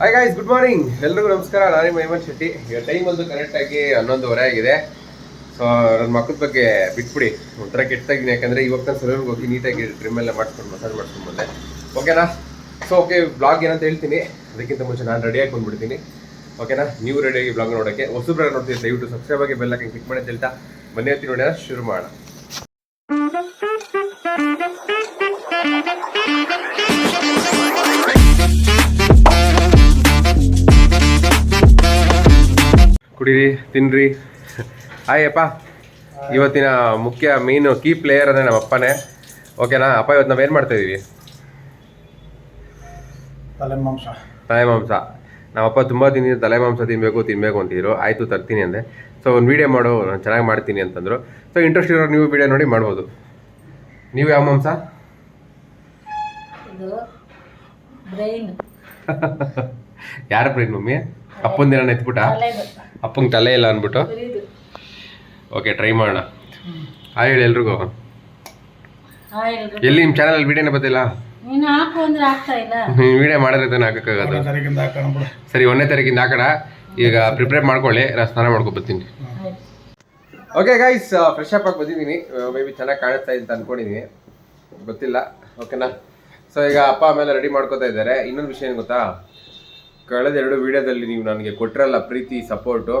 Hi guys good morning ಎಲ್ರಿಗೂ ನಮಸ್ಕಾರ. ನಾನು ಮೈಮನ್ ಶೆಟ್ಟಿ. ಈಗ ಟೈಮ್ ಒಂದು ಕರೆಕ್ಟಾಗಿ ಹನ್ನೊಂದುವರೆ ಆಗಿದೆ. ಸೊ ನನ್ನ ಮಕ್ಕಳ ಬಗ್ಗೆ ಬಿಟ್ಬಿಡಿ. ಒಂಥರ ಕೆಟ್ಟದಾಗಿನಿ ಯಾಕಂದರೆ ಇವಾಗ ನಾನು ಸಲೂನ್ಗೆ ಹೋಗಿ ನೀಟಾಗಿ ಟ್ರಿಮ್ ಎಲ್ಲ ಮಾಡಿಸ್ಕೊಂಡು ಮಸಾಜ್ ಮಾಡ್ಕೊಂಡು ಬಂದೆ. ಓಕೆನಾ ಸೊ ಓಕೆ ಬ್ಲಾಗ್ ಏನಂತ ಹೇಳ್ತೀನಿ. ಅದಕ್ಕಿಂತ ಮುಂಚೆ ನಾನು ರೆಡಿಯಾಗಿ ಬಂದ್ಬಿಡ್ತೀನಿ. ಓಕೆನಾ ನೀವು ರೆಡಿಯಾಗಿ ಬ್ಲಾಗ್ ನೋಡೋಕ್ಕೆ ಹೊಸಬ್ರಾಗ ನೋಡ್ತೀವಿ ದಯವಿಟ್ಟು ಸಬ್ಸ್ಕ್ರೈಬ್ ಆಗಿ ಬೆಲ್ಲಕ್ಕೆ ಕ್ಲಿಕ್ ಮಾಡಿ ಅಂತ ಹೇಳ್ತಾ. ಬನ್ನಿ ಹತ್ತಿ ನೋಡೋಣ ಶುರು ಮಾಡೋಣ. ಕುಡೀರಿ ತಿನ್ರಿ. ಹಾಯಪ್ಪ. ಇವತ್ತಿನ ಮುಖ್ಯ ಮೀನು ಕೀ ಪ್ಲೇಯರ್ ಅಂದರೆ ನಮ್ಮ ಅಪ್ಪನೇ ಓಕೆನಾ ಅಪ್ಪ ಇವತ್ತು ನಾವೇನು ಮಾಡ್ತಾ ಇದೀವಿ? ತಲೆ ಮಾಂಸ ತಲೆ ಮಾಂಸ ನಮ್ಮಪ್ಪ ತುಂಬ ದಿನ ತಲೆ ಮಾಂಸ ತಿನ್ನಬೇಕು ತಿನ್ನಬೇಕು ಅಂತಿದ್ರು. ಆಯಿತು ತರ್ತೀನಿ ಅಂದೆ. ಸೊ ಒಂದು ವೀಡಿಯೋ ಮಾಡು ನಾನು ಚೆನ್ನಾಗಿ ಮಾಡ್ತೀನಿ ಅಂತಂದರು. ಸೊ ಇಂಟ್ರೆಸ್ಟ್ ಇರೋರು ನೀವು ವೀಡಿಯೋ ನೋಡಿ ಮಾಡ್ಬೋದು. ನೀವು ಯಾವ ಮಾಂಸ? ಇದು ಬ್ರೈನ್ ಯಾರ ಬ್ರೈನ್ ಮಮ್ಮಿ? ಅಪ್ಪನ ದಿನ ಎತ್ಬಿಟ್ಟ? ಅಪ್ಪಂಗೆ ತಲೆ ಇಲ್ಲ ಅಂದ್ಬಿಟ್ಟು? ಓಕೆ ಟ್ರೈ ಮಾಡೋಣ. ಹಾಯ್ ಹೇಳಿ ಎಲ್ರಿಗೂ. ಎಲ್ಲಿ ನಿಮ್ಮ ಚಾನಲ್ ವಿಡಿಯೋನೇ ಇಲ್ಲ. ವಿಡಿಯೋ ಮಾಡಿದ್ರೆ ತಾನೇ ಹಾಕೋಕ್ಕಾಗದು. ಸರಿ ಒಂದನೇ ತಾರೀಕಿಂದ ಹಾಕೋಣ. ಈಗ ಪ್ರಿಪೇರ್ ಮಾಡ್ಕೊಳ್ಳಿ ನಾನು ಸ್ನಾನ ಮಾಡ್ಕೊ ಬರ್ತೀನಿ. ಓಕೆ ಗೈಸ್ ಫ್ರೆಶ್ ಅಪ್ ಆಗಿ ಬಂದಿದ್ದೀನಿ. ಮೇ ಬಿ ಚೆನ್ನಾಗಿ ಕಾಣಿಸ್ತಾ ಇದೆ ಅಂತ ಅನ್ಕೊಂಡಿದ್ದೀನಿ ಗೊತ್ತಿಲ್ಲ. ಓಕೆನಾ ಸೊ ಈಗ ಅಪ್ಪ ಆಮೇಲೆ ರೆಡಿ ಮಾಡ್ಕೋತಾ ಇದ್ದಾರೆ. ಇನ್ನೊಂದು ವಿಷಯ ಏನು ಗೊತ್ತಾ? ಕಳೆದ ಎರಡು ವಿಡಿಯೋದಲ್ಲಿ ನೀವು ನನಗೆ ಕೊಟ್ಟಿರಲ್ಲ ಪ್ರೀತಿ, support.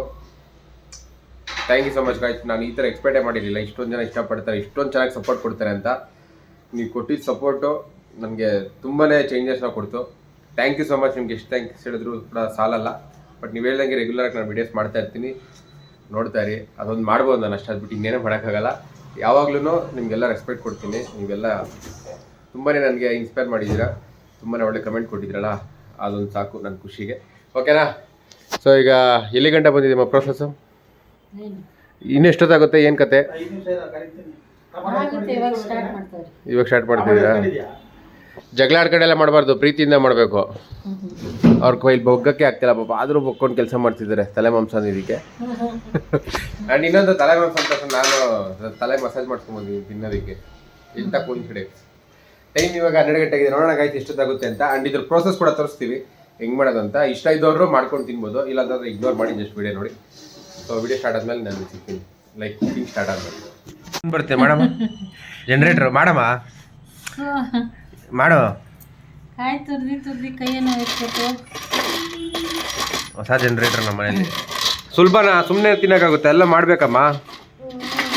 Thank you so much guys ನಾನು ಈ ಥರ ಎಕ್ಸ್ಪೆಕ್ಟೇ ಮಾಡಿರಲಿಲ್ಲ. ಇಷ್ಟೊಂದು ಜನ ಇಷ್ಟಪಡ್ತಾರೆ. ಇಷ್ಟೊಂದು ಚೆನ್ನಾಗಿ ಸಪೋರ್ಟ್ ಕೊಡ್ತಾರೆ ಅಂತ. ನೀವು ಕೊಟ್ಟಿದ್ದ ಸಪೋರ್ಟು ನನಗೆ ತುಂಬಾ ಚೇಂಜಸ್ನ ಕೊಡ್ತು. ಥ್ಯಾಂಕ್ ಯು ಸೊ ಮಚ್ ನಿಮ್ಗೆ ಎಷ್ಟು ಥ್ಯಾಂಕ್ಸ್ ಹೇಳಿದ್ರು ಕೂಡ ಸಾಲಲ್ಲ. ಬಟ್ ನೀವು ಹೇಳ್ದಂಗೆ ರೆಗ್ಯುಲರಾಗಿ ನಾನು ವಿಡಿಯೋಸ್ ಮಾಡ್ತಾ ಇರ್ತೀನಿ. ನೋಡ್ತಾ ಇರಿ. ಅದೊಂದು ಮಾಡ್ಬೋದು ನಾನು ಅಷ್ಟು. ಬಿಟ್ಟು ಇನ್ನೇನೇ ಮಾಡೋಕ್ಕಾಗಲ್ಲ. ಯಾವಾಗ್ಲೂ ನಿಮಗೆಲ್ಲ ರೆಸ್ಪೆಕ್ಟ್ ಕೊಡ್ತೀನಿ. ನೀವೆಲ್ಲ ತುಂಬಾ ನನಗೆ ಇನ್ಸ್ಪೈರ್ ಮಾಡಿದ್ದೀರಾ. ತುಂಬಾ ಒಳ್ಳೆ ಕಮೆಂಟ್ ಕೊಟ್ಟಿದ್ರಲ್ಲ ಅದೊಂದು ಸಾಕು ನನ್ನ ಖುಷಿಗೆ. ಓಕೆನಾ ಸೊ ಈಗ ಎಲ್ಲಿ ಗಂಟೆ ಬಂದಿದೆ ನಮ್ಮ ಪ್ರೊಸೆಸ್ಸು ಇನ್ನೆಷ್ಟೊತ್ತಾಗುತ್ತೆ ಏನು ಕತೆ? ಇವಾಗ ಸ್ಟಾರ್ಟ್ ಮಾಡ್ತಾರೆ ಇವಾಗ ಸ್ಟಾರ್ಟ್ ಮಾಡ್ತಿದ್ದೀರಾ? ಜಗಳ ಆಡ್ಕೊಂಡೆಲ್ಲ ಮಾಡಬಾರ್ದು ಪ್ರೀತಿಯಿಂದ ಮಾಡಬೇಕು. ಅವ್ರ ಕೈಲಿ ಬೊಗ್ಗಕ್ಕೆ ಆಗ್ತಿಲ್ಲ ಪಾಪ ಆದರೂ ಬೊಕ್ಕೊಂಡು ಕೆಲಸ ಮಾಡ್ತಿದ್ದಾರೆ ತಲೆ ಮಾಂಸ ಇದಕ್ಕೆ ಆ್ಯಂಡ್ ಇನ್ನೊಂದು ತಲೆ ಮಾಂಸ ಅಂತ ನಾನು ತಲೆ ಮಸಾಜ್ ಮಾಡ್ಕೊಂಬಂದಿದ್ದೀನಿ ತಿನ್ನೋದಕ್ಕೆ. ಇಂಥ ಕುಂಚಿಡೆ ಟೈಮ್ ಇವಾಗ ಹನ್ನೆರಡು ಗಂಟೆ ಆಗಿದೆ ನೋಡೋಣ ಆಯ್ತು ಎಷ್ಟೊತ್ತಾಗುತ್ತೆ ಅಂತ. ಆ್ಯಂಡ್ ಇದ್ರ ಪ್ರೋಸೆಸ್ ಕೂಡ ತೋರಿಸ್ತೀವಿ. ಹೆಂಗೆ ಮಾಡೋದಂತ ಇಷ್ಟ ಇದ್ದವರು ಮಾಡ್ಕೊಂಡು ತಿನ್ಬೋದು. ಇಲ್ಲಾಂದ್ರೆ ಇಗ್ನೋರ್ ಮಾಡಿ ಜಸ್ಟ್ ವಿಡಿಯೋ ನೋಡಿ. ಸೊ ವಿಡಿಯೋ ಸ್ಟಾರ್ಟ್ ಆದ್ಮೇಲೆ ನಾನು ಸಿಗ್ತೀನಿ ಲೈಕ್ ಕುಕಿಂಗ್ ಸ್ಟಾರ್ಟ್ ಆದ್ಮೇಲೆ. ಬರುತ್ತೆ. ಮಾಡಮ್ಮ. ಜನರೇಟರ್ ಮಾಡಮ್ಮ. ಮಾಡು. ಕಾಯಿ ತುರ್ದಿ ತುರ್ದಿ ಕೈಯನ್ನು ಇಟ್ಬಿಟ್ಟು ಹೊಸ ಜನರೇಟರ್ ನಮ್ಮ ಮನೆಯಲ್ಲಿ ಸುಲಭನಾ? ಸುಮ್ಮನೆ ತಿನ್ನೋಕ್ಕಾಗುತ್ತೆ. ಎಲ್ಲ ಮಾಡಬೇಕಮ್ಮ.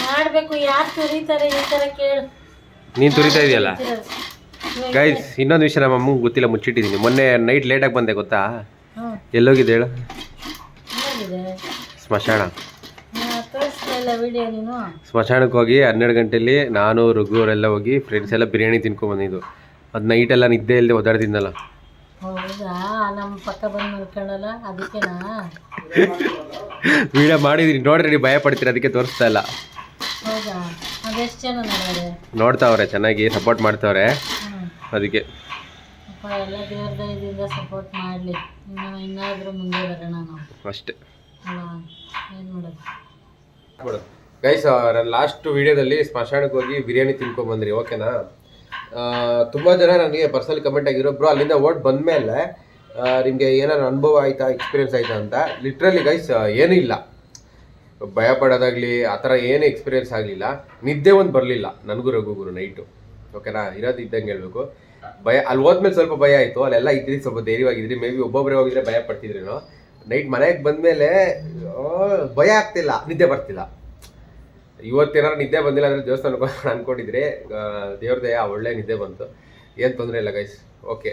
ಮಾಡಬೇಕು. ಯಾರು ತುರಿತಾರೆ ಈ ಥರ ಕೇಳು. ನೀನು ತುರಿತಾ ಇದೆಯಲ್ಲ? ಗೈಸ್ ಇನ್ನೊಂದು ವಿಷಯ ನಮ್ಮ ಅಮ್ಮಂಗೆ ಗೊತ್ತಿಲ್ಲ ಮುಚ್ಚಿಟ್ಟಿದ್ದೀನಿ ಮೊನ್ನೆ ನೈಟ್ ಲೇಟಾಗಿ ಬಂದೆ ಗೊತ್ತಾ? ಎಲ್ಲೋಗಿದ್ದೆ ಎಲ್ಲೋಗಿದೆ ಹೇಳು ಸ್ಮಶಾನ. ಸ್ಮಶಾನಕ್ಕೆ ಹೋಗಿ ಹನ್ನೆರಡು ಗಂಟೆಯಲ್ಲಿ ನಾನು ರಘು ಅವರೆಲ್ಲ ಹೋಗಿ ಫ್ರೆಂಡ್ಸ್ ಎಲ್ಲ ಬಿರಿಯಾನಿ ತಿನ್ಕೊಂಡ್ ಬಂದಿದ್ದು. ಅದು ನೈಟೆಲ್ಲ ನಿದ್ದೆ ಇಲ್ಲದೆ ಓದಾಡ್ತಿದ್ನಲ್ಲ ಹೌದಾ? ನಮ್ಮ ಪಕ್ಕ ಬಂದು ಮಲ್ಕೊಳ್ಳಲ್ಲ ಅದಕ್ಕೆನಾ ವಿಡಿಯೋ ಮಾಡಿದ್ದೀನಿ ನೋಡ್ರಿ ಭಯ ಪಡ್ತೀರಿ ಅದಕ್ಕೆ ತೋರಿಸ್ತಾ ಇಲ್ಲ. ಹೌದಾ? ಅದೆಷ್ಟು ಜನ ನೋಡೋರೆ? ನೋಡ್ತಾವ್ರೆ ಚೆನ್ನಾಗಿ ಸಪೋರ್ಟ್ ಮಾಡ್ತಾವ್ರೆ. ಅದಕ್ಕೆ. ಅಪ್ಪ ಎಲ್ಲ ದೇವ್ರ ದಯದಿಂದ ಸಪೋರ್ಟ್ ಮಾಡಲಿ. ಇನ್ನು ಇನ್ನಾದರೂ ಮುಂದೆ ಬರೋಣ ನಾವು. ಅಷ್ಟೇ. ಅಲ್ಲ ಏನು ಮಾಡೋದು? ಗೈಸ್ ಲಾಸ್ಟ್ ವಿಡಿಯೋದಲ್ಲಿ ಸ್ಮಶಾನಕ್ಕೆ ಹೋಗಿ ಬಿರಿಯಾನಿ ತಿನ್ಕೊಂಡ್ ಬಂದ್ರಿ ಓಕೆನಾ ತುಂಬ ತುಂಬಾ ಜನ ನನಗೆ ಪರ್ಸನಲ್ ಕಮೆಂಟ್ ಆಗಿರೋ ಬ್ರೋ ಅಲ್ಲಿಂದ ಓಟ್ ಬಂದಮೇಲೆ ನಿಮಗೆ ಏನಾರು ಏನಾದ್ರು ಅನುಭವ ಆಯ್ತಾ ಎಕ್ಸ್ಪೀರಿಯನ್ಸ್ ಆಯ್ತಾ ಅಂತ? ಲಿಟ್ರಲಿ ಗೈಸ್ ಏನೂ ಇಲ್ಲ. ಭಯ ಪಡೋದಾಗ್ಲಿ ಆ ಥರ ಏನು ಎಕ್ಸ್ಪೀರಿಯನ್ಸ್ ಆಗಲಿಲ್ಲ. ನಿದ್ದೆ ಒಂದು ಬರಲಿಲ್ಲ ನನಗೂ ರಘುಗುರು ನೈಟು ಓಕೆನಾ? ಇರೋದು ಇದ್ದಂಗೆ ಹೇಳ್ಬೇಕು. ಭಯ, ಅಲ್ಲಿ ಹೋದ್ಮೇಲೆ ಸ್ವಲ್ಪ ಭಯ ಆಯಿತು. ಅಲ್ಲೆಲ್ಲ ಇದ್ರಿ, ಸ್ವಲ್ಪ ಧೈರ್ಯವಾಗಿದ್ರಿ. ಮೇ ಬಿ ಒಬ್ಬೊಬ್ಬರೇ ಹೋಗಿದ್ರೆ ಭಯ ಪಡ್ತಿದ್ರೇನೋ. ನೈಟ್ ಮನೆಗೆ ಬಂದಮೇಲೆ ಭಯ ಆಗ್ತಿಲ್ಲ, ನಿದ್ದೆ ಬರ್ತಿಲ್ಲ. ಇವತ್ತೇನಾರು ನಿದ್ದೆ ಬಂದಿಲ್ಲ ಅಂದರೆ ದೇವಸ್ಥಾನಕ್ಕೆ ಅನ್ಕೊಂಡಿದ್ರೆ ದೇವ್ರ ದಯ ಒಳ್ಳೆ ನಿದ್ದೆ ಬಂತು. ಏನು ತೊಂದರೆ ಇಲ್ಲ ಗೈಸ್ ಓಕೆ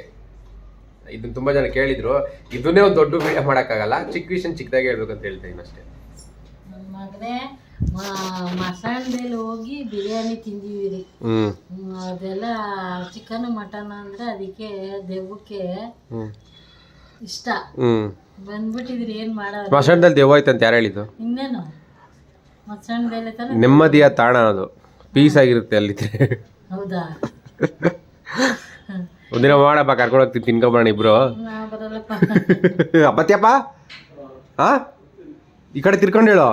ಇದನ್ನು ತುಂಬ ಜನ ಕೇಳಿದ್ರು. ಇದನ್ನೇ ಒಂದು ದೊಡ್ಡ ವಿಡಿಯೋ ಮಾಡೋಕ್ಕಾಗಲ್ಲ. ಚಿಕ್ಕ ವಿಷಯ ಚಿಕ್ಕದಾಗಿ ಹೇಳ್ಬೇಕಂತ ಹೇಳ್ತಾ ಇದ್ದೀನಿ ಅಷ್ಟೇ. ಮಸಾಣದಲ್ಲಿ ಹೋಗಿ ಬಿರಿಯಾನಿ ತಿಂದೀವಿ ಹ್ಞೂ ಅದೆಲ್ಲ ಚಿಕನ್ ಮಟನ್ ಅಂದ್ರೆ ಅದಕ್ಕೆ ದೆವ್ವಕ್ಕೆ ಇಷ್ಟ. ಬಂದ್ಬಿಟ್ಟಿದ್ರಿ ಏನ್ ಮಾಡೋದು? ಸ್ಮಶಾನದಲ್ಲಿ ದೆವ್ವ ಅಂತ ಯಾರು ಹೇಳಿದ್ದು? ಇನ್ನೇನು? ಮಸಾಣದಲ್ಲಿ ತಾನೆ ನೆಮ್ಮದಿಯ ತಾಣ ಅದು. ಪೀಸ್ ಆಗಿರುತ್ತೆ ಅಲ್ಲಿದ್ರೆ. ಹೌದಾ? ಒಂದಿನ ಮಾಡಪ್ಪ ಕರ್ಕೊಂಡು ಹೋಗ್ತೀನಿ ತಿನ್ಕೊಂಬರೋಣ ಇಬ್ರು. ಅಪ್ಪತ್ತಿಯಪ್ಪ ಬರಲ್ಲಪ್ಪ. ಅಪ್ಪತ್ಯಪ್ಪ ಹಾ ಈ ಕಡೆ ತಿರ್ಕೊಂಡು ಹೇಳು.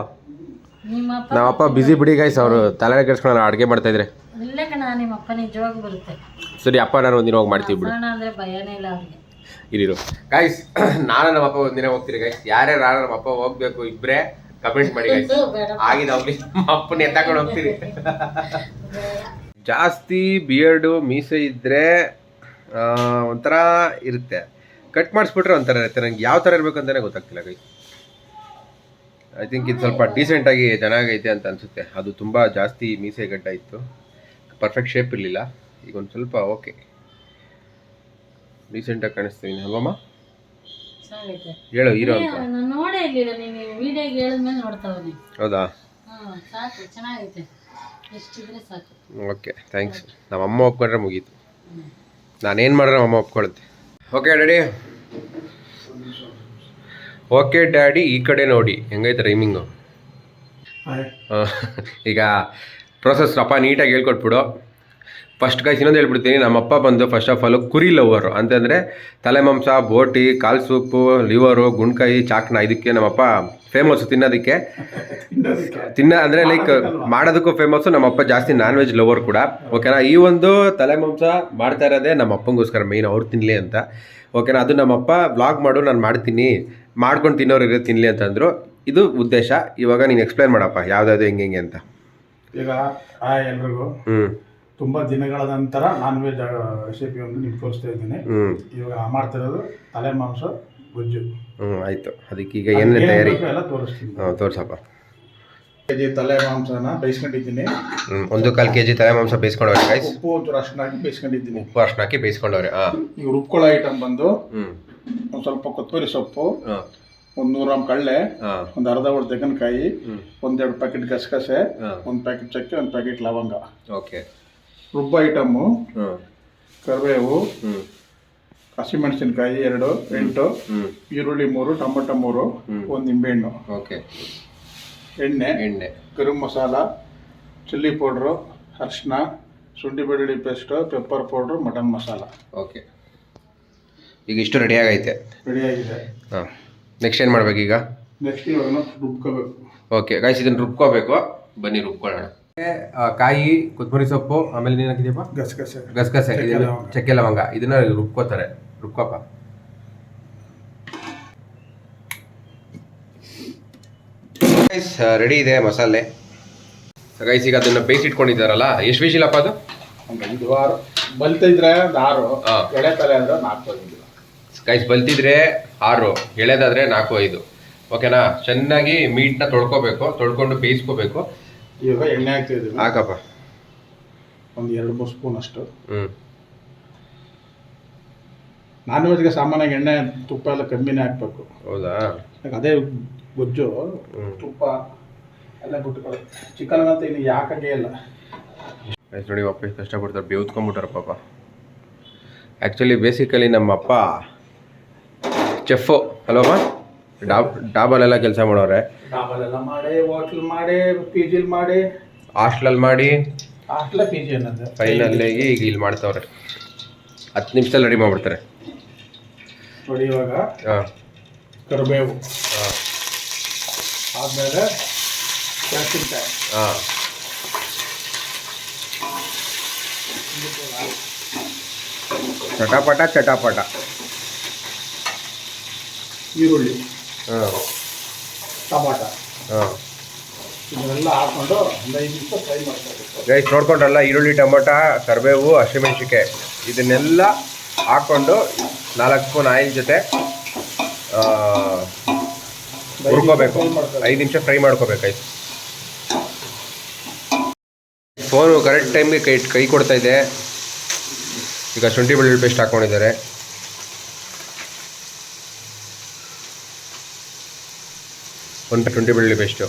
ನಿಮ್ಮಪ್ಪ ಬಿಸಿ ಬಿಡಿ ಗಾಯ್ಸ್ ಅವರು ತಲೆ ಕೆಡ್ಸ್ಕೊಂಡು ಅಡುಗೆ ಮಾಡ್ತಾ ಇದ್ರೆ. ಇಲ್ಲ ಕಣ ನಿಜವಾಗಿ ಬರುತ್ತೆ. ಸರಿ ಅಪ್ಪ ನಾನು ಒಂದಿನ ಹೋಗಿ ಮಾಡ್ತೀವಿ ಬಿಡು. ಅಂದರೆ ಭಯನೇ ಇಲ್ಲ ಅವ್ರಿಗೆ. ಇರಿರು ಗಾಯ್ಸ್ ನಾನು ನಮ್ಮ ಅಪ್ಪ ಒಂದಿನ ಹೋಗ್ತೀರಿ ಗಾಯ್ಸ್ ಯಾರ್ಯಾರು ನಾನು ನಮ್ಮ ಅಪ್ಪ ಹೋಗ್ಬೇಕು ಇಬ್ಬರೇ ಕಮೆಂಟ್ ಮಾಡಿ ಗಾಯ್ಸ್ ಆಗಿದೆ ಹೋಗ್ಲಿ ನಮ್ಮ ಅಪ್ಪನ ಎತ್ತಾಕೊಂಡು ಹೋಗ್ತೀರಿ ಜಾಸ್ತಿ ಬಿಯರ್ಡು ಮೀಸೆ ಇದ್ರೆ ಆ, ಒಂಥರ ಇರುತ್ತೆ. ಕಟ್ ಮಾಡಿಸ್ಬಿಟ್ರೆ ಒಂಥರ ಇರುತ್ತೆ. ನಂಗೆ ಯಾವ ಥರ ಇರಬೇಕು ಅಂತಲೇ ಗೊತ್ತಾಗ್ತಿಲ್ಲ ಗೈ ಐ ಥಿಂಕ್ ಇದು ಸ್ವಲ್ಪ ಡೀಸೆಂಟಾಗಿ ಚೆನ್ನಾಗೈತೆ ಅಂತ ಅನಿಸುತ್ತೆ. ಅದು ತುಂಬ ಜಾಸ್ತಿ ಮೀಸೆ ಗಡ್ಡ ಇತ್ತು. ಪರ್ಫೆಕ್ಟ್ ಶೇಪ್ ಇರಲಿಲ್ಲ. ಈಗ ಒಂದು ಸ್ವಲ್ಪ ಓಕೆ ಡೀಸೆಂಟಾಗಿ ಕಾಣಿಸ್ತೀನಿ ಅಲ್ವಮ್ಮ ಹೇಳು ಹೀರೋ ಅಂತ. ನೋಡೇ ಇರ್ಲಿಲ್ಲ ನೀನು ವಿಡಿಯೋಗೆ ಹೇಳಿದ್ಮೇಲೆ ನೋಡ್ತಾವನೆ ಹೌದಾ. ಹ್ಞೂ ಸಾಕು ಚೆನ್ನಾಗೈತೆ. ಎಷ್ಟಿದ್ರೆ ಸಾಕು. ಓಕೆ ಥ್ಯಾಂಕ್ಸ್ ನಮ್ಮ ಅಮ್ಮ ಒಪ್ಕೊಂಡ್ರೆ ಮುಗೀತು. ನಾನೇನು ಮಾಡ್ರೆ ನಮ್ಮ ಅಮ್ಮ ಒಪ್ಕೊಳುತ್ತೆ ಓಕೆ ಡ್ಯಾಡಿ ಓಕೆ ಡ್ಯಾಡಿ ಈ ಕಡೆ ನೋಡಿ. ಹೆಂಗೈತೆ ರೈಮಿಂಗು ಈಗ ಪ್ರೊಸೆಸ್ ಅಪ್ಪ ನೀಟಾಗಿ ಹೇಳ್ಕೊಟ್ಬಿಡು. ಫಸ್ಟ್ ಗೈಸ್ ಇನ್ನೊಂದು ಹೇಳ್ಬಿಡ್ತೀನಿ. ನಮ್ಮಪ್ಪ ಬಂದು ಫಸ್ಟ್ ಆಫ್ ಆಲು ಕುರಿ ಲವರು ಅಂತಂದರೆ ತಲೆಮಾಂಸ ಬೋಟಿ ಕಾಲು ಸೂಪು ಲಿವರು ಗುಂಡ್ಕಾಯಿ ಚಾಕ್ನ ಇದಕ್ಕೆ ನಮ್ಮಪ್ಪ ಫೇಮಸ್ಸು ತಿನ್ನೋದಕ್ಕೆ. ತಿನ್ನೋದಕ್ಕೆ. ತಿನ್ನ ಅಂದರೆ ಲೈಕ್ ಮಾಡೋದಕ್ಕೂ ಫೇಮಸ್ಸು ನಮ್ಮಪ್ಪ ಜಾಸ್ತಿ ನಾನ್ ವೆಜ್ ಲವರ್ ಕೂಡ ಓಕೆನಾ ಈ ಒಂದು ತಲೆಮಾಂಸ ಮಾಡ್ತಾ ಇರೋದೇ ನಮ್ಮ ಅಪ್ಪಂಗೋಸ್ಕರ ಮೇಯ್ನ್ ಅವ್ರು ತಿನ್ನಲಿ ಅಂತ. ಓಕೆನಾ ಅದು ನಮ್ಮಪ್ಪ ವ್ಲಾಗ್ ಮಾಡು ನಾನು ಮಾಡ್ತೀನಿ. ಮಾಡ್ಕೊಂಡು ತಿನ್ನೋರು ಇರೋ ತಿನ್ನಲಿ ಅಂತಂದರು ಇದು ಉದ್ದೇಶ. ಇವಾಗ ನೀನು ಎಕ್ಸ್ಪ್ಲೈನ್ ಮಾಡಪ್ಪ ಯಾವ್ದಾವ್ದು ಹೆಂಗೆ ಹೆಂಗೆ ಅಂತ. ಈಗ ಆ ಎಲ್ರಿಗೂ ಹ್ಞೂ ತುಂಬ ದಿನಗಳ ನಂತರ ನಾನ್ ವೆಜ್ ರೆಸಿಪಿ ಒಂದು ನಿಮ್ಗೆ ತೋರಿಸ್ತಾ ಇದ್ದೀನಿ. ಹ್ಞೂ ಇವಾಗ ನಾ ಮಾಡ್ತಿರೋದು ತಲೆ ಮಾಂಸ ಗೊಜ್ಜು. ಹ್ಞೂ ಆಯಿತು. ಅದಕ್ಕೆ ಈಗ ಏನೇ ತಯಾರಿ. ಬೇಕು ಎಲ್ಲ ತೋರಿಸ್ತೀನಿ. ಹಾಂ ತೋರ್ಸಪ್ಪ. ಕೆಜಿ ತಲೆ ಮಾಂಸನ ಬೇಯಿಸ್ಕೊಂಡಿದ್ದೀನಿ. ಹ್ಞೂ ಒಂದು ಕಾಲು ಕೆ ಜಿ ತಲೆ ಮಾಂಸ ಬೇಯಿಸ್ಕೊಂಡವ್ರೆ ಗೈಸ್ ಉಪ್ಪು ಒಂಚೂರು ಅರ್ಶಿನ ಹಾಕಿ ಬೇಯಿಸ್ಕೊಂಡಿದ್ದೀನಿ. ಉಪ್ಪು ಅರ್ಶಿನ ಹಾಕಿ ಬೇಯಿಸ್ಕೊಂಡವ್ರೆ ಹಾಂ ಈಗ ರುಬ್ಕೊಳ್ಳೋ ಐಟಮ್ ಬಂದು ಹ್ಞೂ ಒಂದು ಸ್ವಲ್ಪ ಕೊತ್ತಂಬರಿ ಸೊಪ್ಪು ಒಂದು ನೂರು ಗ್ರಾಮ್ ಕಳ್ಳೆ ಒಂದು ಅರ್ಧ ಹೊಡ್ ತೆಂಗಿನಕಾಯಿ ಒಂದೆರಡು ಪ್ಯಾಕೆಟ್ ಗಸಗಸೆ ಒಂದು ಪ್ಯಾಕೆಟ್ ಚಕ್ಕೆ ಒಂದು ಪ್ಯಾಕೆಟ್ ಲವಂಗ. ಓಕೆ. ರುಬ್ಬ ಐಟಮ್ಮು ಕರಿಬೇವು ಹಸಿಮೆಣಸಿನಕಾಯಿ ಎರಡು ಎಂಟು ಈರುಳ್ಳಿ ಮೂರು ಟೊಮೊಟೊ ಮೂರು. ಒಂದು ನಿಂಬೆಹಣ್ಣು. ಓಕೆ. ಎಣ್ಣೆ ಎಣ್ಣೆ. ಗರಂ ಮಸಾಲ ಚಿಲ್ಲಿ ಪೌಡ್ರು ಅರಿಶಿನ ಶುಂಠಿ ಬೆಳ್ಳುಳ್ಳಿ paste pepper powder mutton masala. Okay. ಈಗ ಇಷ್ಟು ರೆಡಿ ಆಗೈತೆ. ಹಾಂ. ನೆಕ್ಸ್ಟ್ ಏನು ಮಾಡ್ಬೇಕು ನೆಕ್ಸ್ಟ್ ಇವಾಗ ರುಬ್ಕೋಬೇಕು. ಓಕೆ ಗಾಯ್ಸ್ ಇದನ್ನು ರುಬ್ಕೋಬೇಕು. ಬನ್ನಿ ರುಬ್ಕೊಳ್ಳೋಣ. ಆ, ಕಾಯಿ ಕೊತ್ತಂಬರಿ ಸೊಪ್ಪು ಆಮೇಲೆ ಏನು ಹಾಕಿದ್ಯಪ್ಪ? ಗಸಗಸೆ. ಗಸಗಸೆ ಚಕ್ಕೆ ಇದೆಲ್ಲ ಲವಂಗ. ಚಕ್ಕೆ ಲವಂಗ. ಇದನ್ನ ರುಬ್ಕೋತಾರೆ. ರುಬ್ಕೋಪ ಗೈಸ್ ರೆಡಿ ಇದೆ ಮಸಾಲೆ. ಗೈಸ್ ಈಗ ಅದನ್ನ ಬೇಯಿಸಿಟ್ಕೊಂಡಿದ್ದಾರಲ್ಲ ಎಷ್ಟು ವಿಶಿಲಪ್ಪ ಅದು? ಒಂದು ಐದು ಆರು. ಬಲ್ತಿದ್ರೆ ಒಂದು ಆರು. ಹಾ. ಎಳೆ ತಲೆ ಅಂದ್ರೆ ನಾಲ್ಕು. ಐದು ಗೈಸ್ ಬಲ್ತಿದ್ರೆ ಆರು ಎಳೆದಾದ್ರೆ ನಾಲ್ಕು ಐದು. ಓಕೆನಾ ಚೆನ್ನಾಗಿ ಮೀಟ್ನ ತೊಳ್ಕೋಬೇಕು ತೊಳ್ಕೊಂಡು ಬೇಯಿಸ್ಕೋಬೇಕು. ಇವಾಗ ಎಣ್ಣೆ ಹಾಕ್ತಾ ಇದ್ದೀವಿ ಹಾಕಪ್ಪ. ಒಂದು ಎರಡು ಮೂರು ಸ್ಪೂನ್ ಅಷ್ಟು. ಹ್ಞೂ ನಾನ್ ವೆಜ್ಗೆ ಸಾಮಾನ್ಯವಾಗಿ ಎಣ್ಣೆ ತುಪ್ಪ ಎಲ್ಲ ಕಮ್ಮಿನೇ ಹಾಕ್ಬೇಕು. ಹೌದಾ? ಯಾಕೆ ಅದೇ ಗೊಜ್ಜು ತುಪ್ಪ ಎಲ್ಲ ಬಿಟ್ಕೊಳ್ಳಿ ಚಿಕನ್ಗಂತ ಇನ್ನು ಯಾಕಾಗೆ ಇಲ್ಲ. ನೋಡಿ ಅಪ್ಪ ಎಷ್ಟು ಕಷ್ಟಪಡ್ತಾರೆ ಬೇವ್ತ್ಕೊಂಡ್ಬಿಟ್ಟಾರ ಪಾಪ. ಆ್ಯಕ್ಚುಲಿ ಬೇಸಿಕಲಿ ನಮ್ಮ ಅಪ್ಪ ಚೆಫು ಅಲ್ವಮ್ಮ ಡಾಬ್ ಡಾಬಲ್ಲೆಲ್ಲ ಕೆಲಸ ಮಾಡೋರೆ? ಡಾಬಲೆಲ್ಲ ಮಾಡಿ ಹೋಟ್ಲ್ ಮಾಡಿ ಪಿ ಜಿಲ್ ಮಾಡಿ. ಹಾಸ್ಟ್ಲಲ್ಲಿ ಮಾಡಿ? ಹಾಸ್ಟ್ಲ ಪಿ ಜಿ ಅನ್ನೋದು. ಫೈನಲ್ಲಿಗೆ ಈಗ ಇಲ್ಲಿ ಮಾಡ್ತಾವ್ರೆ. ಹತ್ತು ನಿಮಿಷದಲ್ಲಿ ರೆಡಿ ಮಾಡಿಬಿಡ್ತಾರೆ. ನೋಡಿ ಇವಾಗ. ಹಾಂ. ಕರಿಬೇವು. ಹಾಂ. ಆದ್ಮೇಲೆ ಮೆಣಸಿನ್ಕಾಯಿ ಹಾಂ. ಚಟಾಪಟ ಚಟಾಪಟ. ಈರುಳ್ಳಿ ಹಾಂ. ಟಮಾಟ. ಹಾಂ. ಇದನ್ನೆಲ್ಲ ಹಾಕೊಂಡು ಒಂದು ಐದು ನಿಮಿಷ ಫ್ರೈ ಮಾಡ್ಕೋಬೇಕು. ಗೈಸ್ ನೋಡ್ಕೊಂಡ್ರಲ್ಲ ಈರುಳ್ಳಿ ಟೊಮೊಟ ಕರಿಬೇವು ಹಸಿಮೆಣಸಿಕಾಯಿ ಇದನ್ನೆಲ್ಲ ಹಾಕ್ಕೊಂಡು ನಾಲ್ಕು ಸ್ಪೂನ್ ಆಯಿಲ್ ಜೊತೆ ಹುರ್ಕೋಬೇಕು. ಐದು ನಿಮಿಷ ಫ್ರೈ ಮಾಡ್ಕೋಬೇಕಾಯ್ತು ಫೋನು ಕರೆಕ್ಟ್ ಟೈಮ್ಗೆ ಕೈ ಕೈ ಕೊಡ್ತಾ ಇದೆ. ಈಗ ಶುಂಠಿ ಬೆಳ್ಳುಳ್ಳಿ ಪೇಸ್ಟ್ ಹಾಕ್ಕೊಂಡಿದ್ದಾರೆ ಒಂದು ಟ್ವೆಂಟಿ ಬೆಳ್ಳಿ ಪೇಸ್ಟು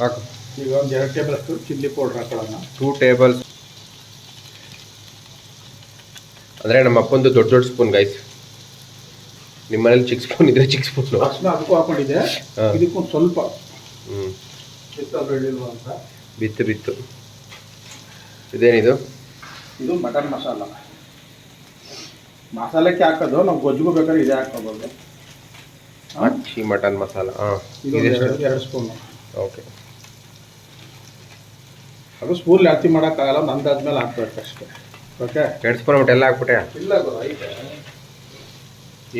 ಹಾಕು ಈಗ ಒಂದು ಎರಡು ಟೇಬಲ್ ಅಷ್ಟು ಚಿಲ್ಲಿ ಪೌಡ್ರ್ ಹಾಕೊಳ್ಳೋಣ ಟೂ ಟೇಬಲ್ಸ್ ಅಂದರೆ ನಮ್ಮ ಅಪ್ಪಂದು ದೊಡ್ಡ ದೊಡ್ಡ ಸ್ಪೂನ್ ಗೈಸ್ ನಿಮ್ಮ ಮನೇಲಿ ಚಿಕ್ಕ ಸ್ಪೂನ್ ಇದ್ರೆ ಚಿಕ್ಕ ಸ್ಪೂನ್ ಅರ್ಶಿನ ಅದಕ್ಕೂ ಹಾಕೊಂಡಿದ್ದೆ. ಇದಕ್ಕೂ ಸ್ವಲ್ಪ. ಹ್ಞೂ ಬಿತ್ತು ಬಿತ್ತು. ಇದೇನಿದು? ಇದು ಮಟನ್ ಮಸಾಲ. ಮಸಾಲಕ್ಕೆ ಹಾಕೋದು ನಾವು ಗೊಜ್ಜಿಗೂ ಬೇಕಾದ್ರೆ ಇದೇ ಹಾಕೋಬೋದು ಅಕ್ಕಿ ಮಟನ್ ಮಸಾಲ ಹಾಂ. ಇದು ಎರಡು ಸ್ಪೂನ್. ಓಕೆ. ಅದು ಸ್ಪೂನ್ ಜಾಸ್ತಿ ಮಾಡೋಕ್ಕಾಗಲ್ಲ ಒಂದು ಅಂದಾಜ್ಮೇಲೆ ಹಾಕ್ಬೇಕು ಅಷ್ಟೇ. ಓಕೆ? ಎರಡು ಸ್ಪೂನ್ ಬಿಟ್ಟು ಎಲ್ಲ ಹಾಕ್ಬಿಟ್ಟೆ? ಇಲ್ಲ ಗುರು ಐತೆ.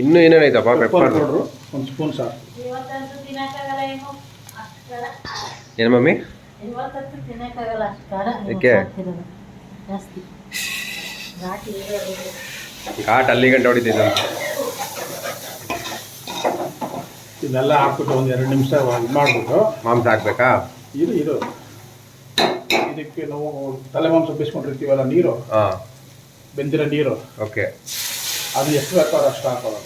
ಇನ್ನೂ ಏನೇನೈತಪ್ಪ ಪೆಪ್ಪರ್ ನೋಡ್ರು ಒಂದು ಸ್ಪೂನ್ ಸಾಕು. ಏನು ಮಮ್ಮಿ? ಯಾಕೆ? ಘಾಟಿ ಅಲ್ಲಿ ಗಂಟೆ ಹೊಡಿತಿದ್ದ ಇದೆಲ್ಲ ಹಾಕ್ಬಿಟ್ಟು ಒಂದು ಎರಡು ನಿಮಿಷ ಇದು ಮಾಡಿಬಿಟ್ಟು ಮಾಂಸ ಹಾಕ್ಬೇಕಾ? ಇದು ಇದು. ಇದಕ್ಕೆ ನಾವು ತಲೆ ಮಾಂಸ ಬೇಯಿಸ್ಕೊಂಡಿರ್ತೀವಲ್ಲ ನೀರು? ಹಾಂ. ಬೆಂದಿರೋ ನೀರು. ಓಕೆ. ಅದು ಎಷ್ಟು ಬೇಕಾದ್ರೂ ಅಷ್ಟು ಹಾಕೋದು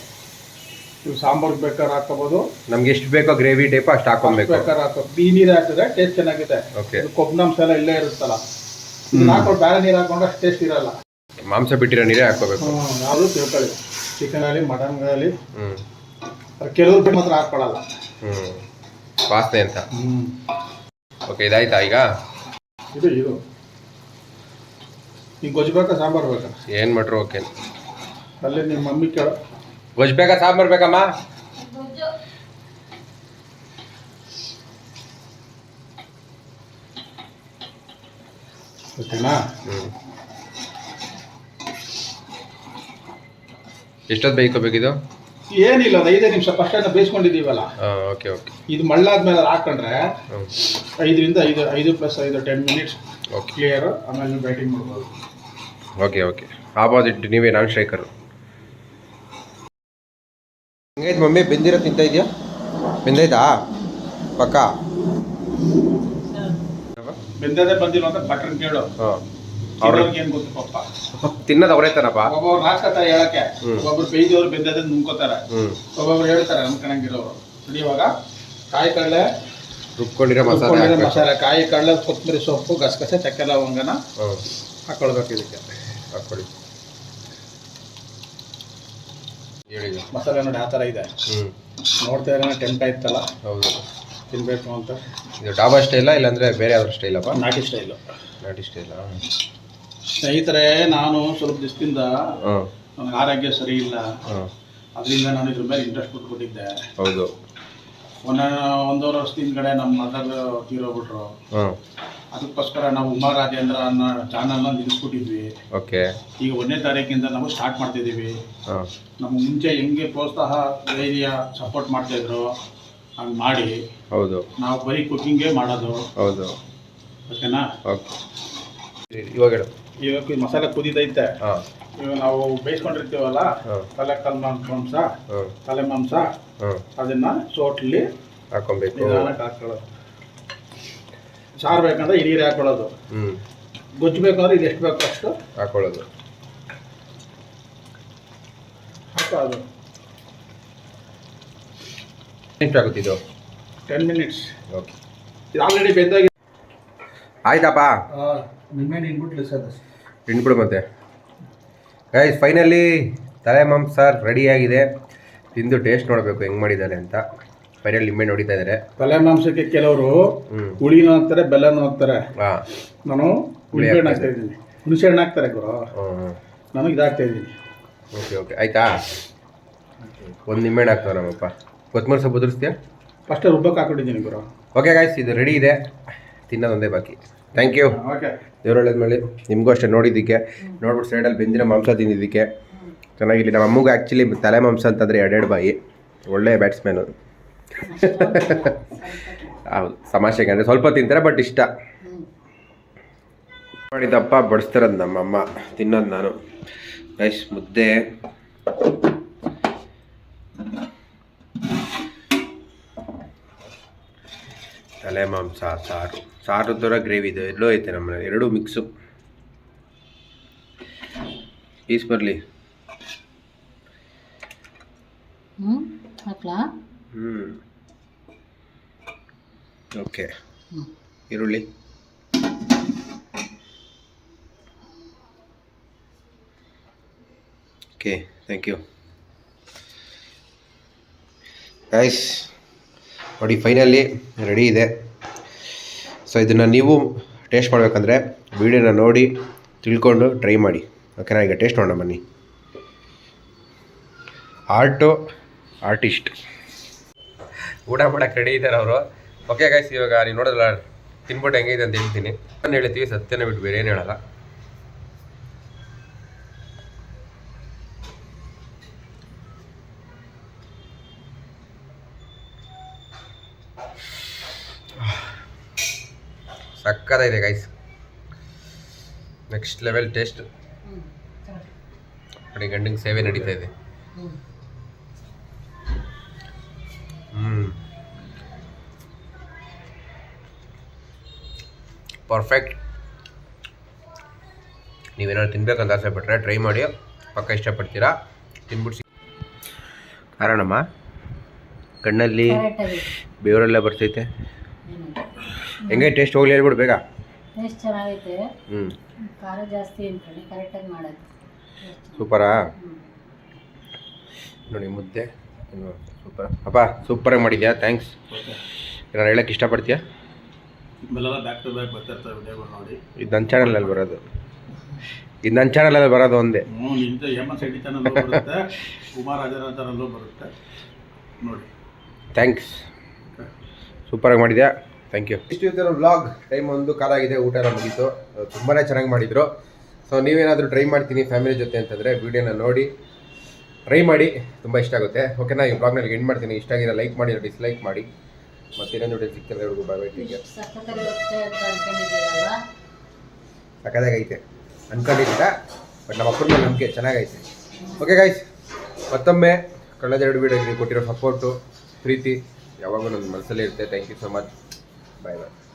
ನೀವು ಸಾಂಬಾರ್ಗೆ ಬೇಕಾದ್ರೆ ಹಾಕೋಬೋದು ನಮ್ಗೆ ಎಷ್ಟು ಬೇಕೋ ಗ್ರೇವಿ ಟೈಪ್ ಅಷ್ಟು ಹಾಕೊಬೇಕು ಬೇಕಾದ್ರೆ ಹಾಕೋ ಈ ನೀರು ಹಾಕಿದ್ರೆ ಟೇಸ್ಟ್ ಚೆನ್ನಾಗಿದೆ. ಓಕೆ. ಕೊಬ್ಬನಾಂಶ ಎಲ್ಲ ಇಲ್ಲೇ ಇರುತ್ತಲ್ಲ. ಹಾಕೊಂಡು ಬೇರೆ ನೀರು ಹಾಕೊಂಡ್ರೆ ಅಷ್ಟು ಟೇಸ್ಟ್ ಇರಲ್ಲ. ಮಾಂಸ ಬಿಟ್ಟಿರೋ ನೀರೇ ಹಾಕೋಬೇಕು ನಾನು ಯಾವುದು ತಿಳ್ಕೊಳ್ಳಿ. ಚಿಕನ್ ಆಗಲಿ ಮಟನ್ ಆಗಲಿ ಹ್ಞೂ ಕೆಲವ್ರು ಮಾತ್ರ ಹಾಕ್ಕೊಳಲ್ಲ. ಹ್ಞೂ ವಾಸನೆ ಅಂತ. ಹ್ಞೂ ಓಕೆ ಇದಾಯ್ತಾ ಈಗ? ಇದು ಇದು. ಈಗ ಗೊಜ್ಜು ಬೇಕಾ ಸಾಂಬಾರು ಬೇಕಾ? ಏನು ಮಾಡ್ರು ಓಕೆ. ಅಲ್ಲಿ ನಿಮ್ಮ ಮಮ್ಮಿ ಕೇಳು. ಗೊಜ್ಜು ಬೇಕಾ ಸಾಂಬಾರು ಬೇಕಮ್ಮ? ಓಕೆನಾ ಹ್ಞೂ ಎಷ್ಟೊತ್ತು ಬೇಯ್ಕೋಬೇಕಿದು ಏನಿಲ್ಲ ಒಂದು ಐದೇ ನಿಮಿಷ ಫಸ್ಟ್ ಅದನ್ನ ಬೇಯಿಸ್ಕೊಂಡಿದ್ದೀವಲ್ಲ. Okay okay. ಇದು ಮಳ್ಳಾದ್ಮೇಲೆ ಮೇಲೆ ಹಾಕೊಂಡ್ರೆ ಐದರಿಂದ ಐದು ಐದು ಪ್ಲಸ್ ಐದು ಟೆನ್ ಮಿನಿಟ್ಸ್ ಓಕೆ. ಕ್ಲಿಯರ್ ಆಮೇಲೆ ನೀವು ಬ್ಯಾಟಿಂಗ್ ಮಾಡ್ಬೋದು. Okay okay. ಆಪೋಸಿಟ್ ನೀವೇ ನಾನ್ ಸ್ಟ್ರೈಕರು ಹೆಂಗೈತೆ ಮಮ್ಮಿ ಬೆಂದಿರೋ ತಿಂತ ಇದೆಯಾ ಬೆಂದೈತಾ ಪಕ್ಕ? ಬೆಂದದೇ ಬಂದಿಲ್ಲ ಅಂತ ಬಟರ್ ಕೇಳು. ಹಾಂ. ಅವ್ರಿಗೆ ಏನು ಗೊತ್ತು ಪಾಪ? ತಿನ್ನೋದು ಅವರೇ ತರಪ್ಪ ಒಬ್ಬೊಬ್ರು ಹಾಕತ್ತಾರ ಹೇಳಕ್ಕೆ. ಒಬ್ಬೊಬ್ರು ಬೇಯ್ದವ್ರು ಬೆಂದದೇ ನುಂಕೋತಾರ ಒಬ್ಬೊಬ್ರು ಹೇಳ್ತಾರೆ ಅನ್ಕಣಂಗಿರೋರು ಸರಿ ಇವಾಗ ಕಾಯಿ ಕಡಲೆ ರುಬ್ಕೊಂಡಿರೋ ಮಸಾಲೆ ಹಾಕ್ಬೇಕು. ಮಸಾಲೆ ಕಾಯಿ ಕಡಲೆ ಕೊತ್ತಂಬರಿ ಸೊಪ್ಪು ಗಸಗಸೆ ಚಕ್ಕೆ ಲವಂಗನ ಹಾಕೊಳ್ಬೇಕು ಇದಕ್ಕೆ. ಹಾಕೊಳ್ಳಿ ಹೇಳಿ. ಮಸಾಲೆ ನೋಡಿ ಆ ಥರ ಇದೆ. ನೋಡ್ತಾ ಇದ್ರೆ ಟೆಂಟ್ ಆಯ್ತಲ್ಲ. ಹೌದು. ತಿನ್ಬೇಕು ಅಂತ. ಇದು ಡಾಬಾ ಸ್ಟೈಲಾ ಇಲ್ಲಾಂದ್ರೆ ಬೇರೆ ಯಾವ್ದು ಸ್ಟೈಲಪ್ಪ ನಾಟಿ ಸ್ಟೈಲು. ನಾಟಿ ಸ್ಟೈಲಾ? ಸ್ನೇಹಿತರೆ ನಾನು ಸ್ವಲ್ಪ ದಿವಸದಿಂದ ನನಗೆ ಆರೋಗ್ಯ ಸರಿ ಇಲ್ಲ. ಅದರಿಂದ ನಾನು ಇದ್ರ ಮೇಲೆ ಇಂಟ್ರೆಸ್ಟ್ ಕೊಟ್ಬಿಟ್ಟಿದ್ದೆ ಹೌದು. ಒಂದ ಒಂದೂವರೆ ವರ್ಷದ ಹಿಂದ್ಗಡೆ ನಮ್ಮ ಮದರ್ ತೀರೋಗ್ಬಿಟ್ರು ಅದಕ್ಕೋಸ್ಕರ ನಾವು ಉಮಾ ರಾಜೇಂದ್ರ ಅನ್ನೋ ಚಾನಲ್ ನಿಲ್ಲಿಸ್ಬಿಟ್ಟಿದ್ವಿ ಓಕೆ. ಈಗ ಒಂದನೇ ತಾರೀಕಿಂದ ನಾವು ಸ್ಟಾರ್ಟ್ ಮಾಡ್ತಿದ್ದೀವಿ. ನಮ್ಗೆ ನಮ್ಮ ಮುಂಚೆ ಹೆಂಗೆ ಪ್ರೋತ್ಸಾಹ ಧೈರ್ಯ ಸಪೋರ್ಟ್ ಮಾಡ್ತಾಯಿದ್ರು ಹಂಗೆ ಮಾಡಿ ಹೌದು. ನಾವು ಬರೀ ಕುಕ್ಕಿಂಗೇ ಮಾಡೋದು. ಹೌದು. ಓಕೆನಾ ಓಕೆ. ಇವಾಗ ಹೇಳು. ಇವಾಗ ಈ ಮಸಾಲೆ ಕುದಿದೈತೆ. ಇವಾಗ ನಾವು ಬೇಯಿಸ್ಕೊಂಡಿರ್ತೀವಲ್ಲ ತಲೆ ಕಲ್ ಮಾಂಸ ತಲೆ ಮಾಂಸ ಅದನ್ನ ಸೋಟ್ಲಿ ಹಾಕೊಬೇಕು. ನಿಧಾನಕ್ಕೆ ಹಾಕೊಳ್ಳೋದು. ಸಾರು ಬೇಕಂದ್ರೆ ಈ ನೀರು ಹಾಕೊಳ್ಳೋದು ಗೊಜ್ಜು ಬೇಕಂದ್ರೆ ಇದು ಎಷ್ಟು ಬೇಕು ಅಷ್ಟು ಹಾಕೊಳ್ಳೋದು. ಹಾಕೋದು ಎಷ್ಟು ಆಗುತ್ತೆ ಇದು. ಟೆನ್ ಮಿನಿಟ್ಸ್ ಓಕೆ ಇದು ಆಲ್ರೆಡಿ ಬೆಂದಾಗಿ ಆಯ್ತಪ್ಪ. ನಿಮ್ಮೇನು ಇನ್ಬಿಟ್ಲಿ ಸರ್ ಹಿಂಡ್ಬಿಡು ಮತ್ತೆ. ಗೈಸ್ ಫೈನಲಿ ತಲೆ ಮಾಂಸ ರೆಡಿಯಾಗಿದೆ ತಿಂದು ಟೇಸ್ಟ್ ನೋಡಬೇಕು ಹೆಂಗೆ ಮಾಡಿದ್ದಾರೆ ಅಂತ. ಫೈನಲ್ ನಿಂಬೆ ನೋಡಿತಾ ಇದ್ದಾರೆ. ತಲೆ ಮಾಂಸಕ್ಕೆ ಕೆಲವರು ಹುಳಿನೂ ಹಾಕ್ತಾರೆ ಬೆಲ್ಲನೂ ಹಾಕ್ತಾರೆ. ಹಾಂ. ನಾನು ಹುಳಿ ಹಣ್ಣು ಹಾಕ್ತಾ ಇದ್ದೀನಿ ಹುಣಸೆ ಹಣ್ಣು ಹಾಕ್ತಾರೆ ಗುರು. ನಾನು ಇದಾಗ್ತಾ ಇದ್ದೀನಿ ಓಕೆ ಓಕೆ ಆಯ್ತಾ? ಒಂದು ನಿಂಬೆಹಣ್ಣು ಹಾಕ್ತಾರೆ ನಮ್ಮಪ್ಪ. ಕೊತ್ತಂಬರಿ ಸೊಪ್ಪು ಉದುರಿಸ್ತೀಯಾ? ಫಸ್ಟ್ ರುಬ್ಬಕ್ಕೆ ಹಾಕೊಂಡಿದ್ದೀನಿ ಗುರು. ಓಕೆ ಗಾಯ್ಸ್ ಇದು ರೆಡಿ ಇದೆ. ತಿನ್ನೋದೊಂದೇ ಬಾಕಿ. ಥ್ಯಾಂಕ್ ಯು ಓಕೆ ದೇವರೊಳ್ಳದ ಮೇಲೆ ನಿಮಗೂ ಅಷ್ಟೇ ನೋಡಿದ್ದಕ್ಕೆ. ನೋಡ್ಬಿಟ್ಟು ಸೈಡಲ್ಲಿ ಬೆಂದಿನ ಮಾಂಸ ತಿಂದಿದ್ದಕ್ಕೆ. ಚೆನ್ನಾಗಿಲ್ಲ ನಮ್ಮ ಅಮ್ಮಗೂ ಆ್ಯಕ್ಚುಲಿ ತಲೆ ಮಾಂಸ ಅಂತಂದರೆ ಎರಡೆರಡು ಬಾಯಿ. ಒಳ್ಳೆಯ ಬ್ಯಾಟ್ಸ್ಮ್ಯಾನು ಹೌದು. ತಮಾಷೆಗೆ ಅಂದರೆ ಸ್ವಲ್ಪ ತಿಂತಾರೆ ಬಟ್ ಇಷ್ಟ. ಮಾಡಿದಪ್ಪ ಬಡಿಸ್ತಾರದು ನಮ್ಮಮ್ಮ ತಿನ್ನೋದು ನಾನು. ರೈಸ್ ಮುದ್ದೆ. ತಲೆ ಮಾಂಸ ಸಾರು. ಸಾರು ಥರ ಗ್ರೇವಿ ಇದೆ ಎಲ್ಲೋ ಐತೆ ನಮ್ಮ ಎರಡೂ ಮಿಕ್ಸು ಪೀಸ್ ಬರಲಿ. ಹ್ಞೂ ಹಾಕ್ಲಾ? ಹ್ಞೂ ಓಕೆ. ಈರುಳ್ಳಿ. ಓಕೆ ಥ್ಯಾಂಕ್ ಯು ಗೈಸ್ ನೋಡಿ ಫೈನಲಿ ರೆಡಿ ಇದೆ. ಸೊ ಇದನ್ನು ನೀವು ಟೇಸ್ಟ್ ಮಾಡಬೇಕಂದ್ರೆ ವೀಡಿಯೋನ ನೋಡಿ, ತಿಳ್ಕೊಂಡು ಟ್ರೈ ಮಾಡಿ. ಓಕೆನಾ ಈಗ ಟೇಸ್ಟ್ ಮಾಡೋಣ, ಬನ್ನಿ. ಆರ್ಟು ಆರ್ಟಿಸ್ಟ್ ಊಟ ಮಾಡಕ್ಕೆ ರೆಡಿ ಇದ್ದಾರೆ ಅವರು. ಓಕೆ ಗಾಯ್ಸ್ ಇವಾಗ ನೀವು ನೋಡಿದ್ರಲ್ಲ, ತಿನ್ಬಿಟ್ಟು ಹೆಂಗಿದೆ ಅಂತ ಹೇಳ್ತೀನಿ. ನಾನು ಹೇಳ್ತೀವಿ, ಸತ್ಯನ ಬಿಟ್ಟು ಬೇರೆ ಏನು ಹೇಳಲ್ಲ. ಸಕ್ಕತ್ತಾಗಿದೆ ಗೈಸ್ ನೆಕ್ಸ್ಟ್ ಲೆವೆಲ್ ಟೇಸ್ಟ್ ನೋಡಿ ಗಂಡಿಗೆ ಸೇವೆ ನಡೀತಾ ಇದೆ. ಹ್ಞೂ ಪರ್ಫೆಕ್ಟ್ ನೀವೇನಾದ್ರು ತಿನ್ಬೇಕಂತ ಆಸೆ ಪಟ್ಟರೆ ಟ್ರೈ ಮಾಡಿ. ಪಕ್ಕ ಇಷ್ಟಪಡ್ತೀರಾ? ತಿನ್ಬಿಟ್ಟು ಕಾರಣಮ್ಮ ಕಣ್ಣಲ್ಲಿ ಬೇವರೆಲ್ಲ ಬರ್ತೈತೆ. ಹೆಂಗೆ ಟೇಸ್ಟ್ ಹೋಗ್ಲಿ ಹೇಳ್ಬಿಡು ಬೇಗ. ಟೇಸ್ಟ್ ಚೆನ್ನಾಗೈತೆ. ಹ್ಞೂ ಖಾರ ಜಾಸ್ತಿ ಅನ್ಕೊಳ್ಳಿ ಕರೆಕ್ಟಾಗಿ ಮಾಡೋದು. ಸೂಪರಾ? ನೋಡಿ ಮುದ್ದೆ. ಸೂಪರ್? ಅಪ್ಪ ಸೂಪರಾಗಿ ಮಾಡಿದ್ಯಾ? ಥ್ಯಾಂಕ್ಸ್ ನಾನು ಹೇಳಕ್ಕೆ ಇಷ್ಟಪಡ್ತೀಯಾ? ಬ್ಯಾಕ್ ಟು ಬ್ಯಾಕ್ ಬರ್ತಿರ್ತಾರೆ ವಿಡಿಯೋಗಳು ನೋಡಿ. ಇದು ನನ್ನ ಚಾನಲಲ್ಲಿ ಬರೋದು. ಇದು ನನ್ನ ಚಾನಲಲ್ಲಿ ಬರೋದು ಒಂದೇ. ಹ್ಞೂ ನಿಂತು ಎಂ ಎಸ್ ಐಡಿ ಚಾನಲ್ ಬರುತ್ತೆ ಕುಮಾರ್ ರಾಜರಾಜರಲ್ಲೂ ಬರುತ್ತೆ. ನೋಡಿ. ಥ್ಯಾಂಕ್ಸ್ ಸೂಪರಾಗಿ ಮಾಡಿದ್ಯಾ? ಥ್ಯಾಂಕ್ ಯು ಇಷ್ಟು ಇದ್ದಿರೋ ವ್ಲಾಗ್ ಟೈಮ್ ಒಂದು ಕಾಲಾಗಿದೆ ಊಟ ಎಲ್ಲ ಮುಗೀತು. ತುಂಬಾ ಚೆನ್ನಾಗಿ ಮಾಡಿದರು. ಸೊ ನೀವೇನಾದರೂ ಟ್ರೈ ಮಾಡ್ತೀನಿ ಫ್ಯಾಮಿಲಿ ಜೊತೆ ಅಂತಂದರೆ ವೀಡಿಯೋನ ನೋಡಿ. ಟ್ರೈ ಮಾಡಿ, ತುಂಬ ಇಷ್ಟ ಆಗುತ್ತೆ. ಓಕೆನಾ ಈ ಬ್ಲಾಗ್ನಲ್ಲಿ ಎಂಡ್ ಮಾಡ್ತೀನಿ. ಇಷ್ಟ ಆಗಿರೋ ಲೈಕ್ ಮಾಡಿ ಡಿಸ್ಲೈಕ್ ಮಾಡಿ. ಮತ್ತೆ ಇನ್ನೊಂದು ವಿಡಿಯೋ ಸಿಕ್ತಾರೆ ಹುಡುಗ ಬಾಯ್ ಟೀಗೆ ಟೇಕ್ ಸಕ್ಕದಾಗೈತೆ ಅನ್ಕೊಂಡಿದ್ದ ಬಟ್ ನಮ್ಮ ಅಪ್ಪನ ಮೇಲೆ ನಂಬಿಕೆ ಚೆನ್ನಾಗೈತೆ. ಓಕೆ ಗಾಯ್ಸ್ ಮತ್ತೊಮ್ಮೆ ಕಳೆದ ಎರಡು ವೀಡಿಯೋಗೆ ಕೊಟ್ಟಿರೋ ಸಪೋರ್ಟು ಪ್ರೀತಿ ಯಾವಾಗಲೂ ನನ್ನ ಮನಸ್ಸಲ್ಲೇ ಇರುತ್ತೆ. Thank you so much bye bye